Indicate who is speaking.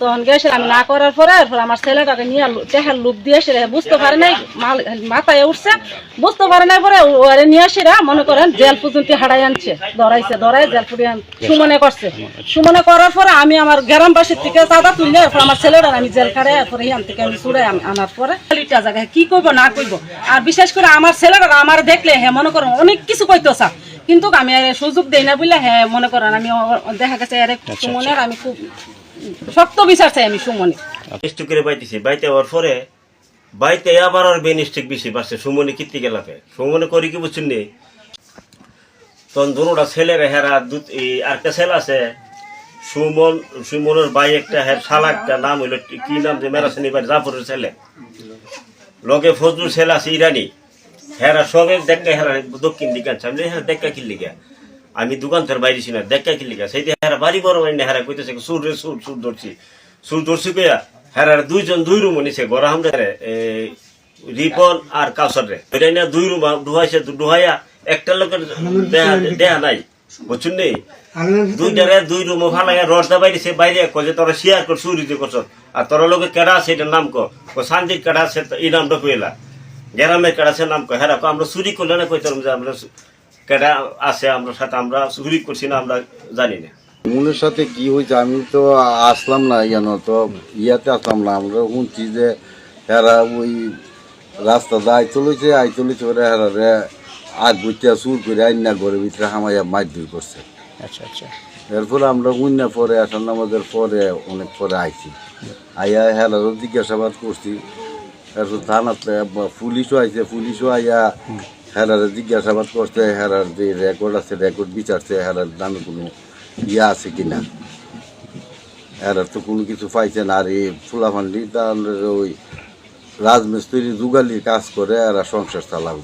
Speaker 1: তখন গেছে আমি না করার পরে এরপর আমার ছেলেটাকে নিয়ে টেহার লুপ দিয়ে এসে বুঝতে পারে নাই মাথায় উঠছে বুঝতে পারে নাই পরে ওরে নিয়ে এসে মনে করেন জেল পর্যন্ত হারাই আনছে ধরাইছে ধরাই জেল পুরিয়ে সুমনে করছে। সুমনে করার পরে আমি আমার গ্রামবাসীর থেকে চাঁদা তুললে এরপর আমার ছেলেটা আমি জেল খাড়ে এরপরে হিয়ান থেকে আমি আন- আনার পরে খালিটা জায়গায় কি করব না করব আর বিশেষ করে আমার ছেলেটা আমার দেখলে হ্যাঁ মনে করেন অনেক কিছু কইতো স্যার কিন্তু আমি সুযোগ দেই না বললে হ্যাঁ মনে করেন আমি দেখা গেছে এর সুমনের আমি খুব শক্ত বিচার চাই আমি, সুমনে।
Speaker 2: স্টিক বাইতেছি। বাইতে হওয়ার পরে, বাইতে আবার আর বেন স্টিক বেশি বাড়ছে। সুমনে কীর্তি গেলাতে সুমনে করি কি বুঝছেন নি? তখন দুটা ছেলের হেরা দুধ আরেকটা ছেলে আছে, সুমন, সুমনের বাই একটা, হের শালা একটা, নাম হইল কি নাম যে মেরাসিনী বাড়ি জাফরের ছেলে। লগে ফজলুর ছেলে আছে ইরানি। হেরা সবে দেখা হেরা দক্ষিণ দিকে আনছে। আমি হ্যাঁ দেখা কিনলি গা আমি দোকান থেকে বাইরে ছিল দেখা কিনলি গা সেই হেরা বাড়ি বড় বাড়ি হেরা কইতেছে সুর রে সুর সুর ধরছি। সুর ধরছি কইয়া হেরার দুইজন দুই রুম নিছে গড়া হামরে রিপন আর কাউসার রে। ওইটা নিয়ে দুই রুম ডুহাইছে ডুহাইয়া একটা লোকের দেহা দেহা নাই বুঝছুন নেই দুইটারে দুই রুম ফালাইয়া রড বাইরেছে বাইরে কয়ে তোরা শেয়ার কর চুরি দিয়ে করছ। আর তোর লোকে কেডা আছে এটার নাম কো শান্তির কেডা আছে এই নামটা কইলা। গ্রামের কেডা আছে নাম কো কো আমরা চুরি করলে না কইতাম যে আমরা কেডা আছে আমরা সাথে আমরা চুরি করছি না আমরা জানি না।
Speaker 3: মনের সাথে কি হয়েছে আমি তো আসলাম না ইয়ানো তো ইয়াতে আসলাম না। আমরা শুনছি যে এরা ওই রাস্তা আই চলেছে আই চলেছে ওরা এরা রে আগ বুঝতে সুর করে আইনা ঘরের ভিতরে হামাইয়া মারধর করছে।
Speaker 4: আচ্ছা আচ্ছা।
Speaker 3: এরপরে আমরা উন্না পরে আসার নামাজের পরে অনেক পরে আইছি। আইয়া হেলারও জিজ্ঞাসাবাদ করছি। এরপর থানাতে পুলিশও আইছে পুলিশও আইয়া হেলারে জিজ্ঞাসাবাদ করছে, হেরার যে রেকর্ড আছে রেকর্ড বিচারছে হেলার নামে কোনো ইয়ে আছে কি না হেরার তো কোনো কিছু পাইছে না। আর এই ফুলাফান্ডি তাহলে ওই রাজমিস্ত্রি যুগালির কাজ করে, এরা সংসার চালাবে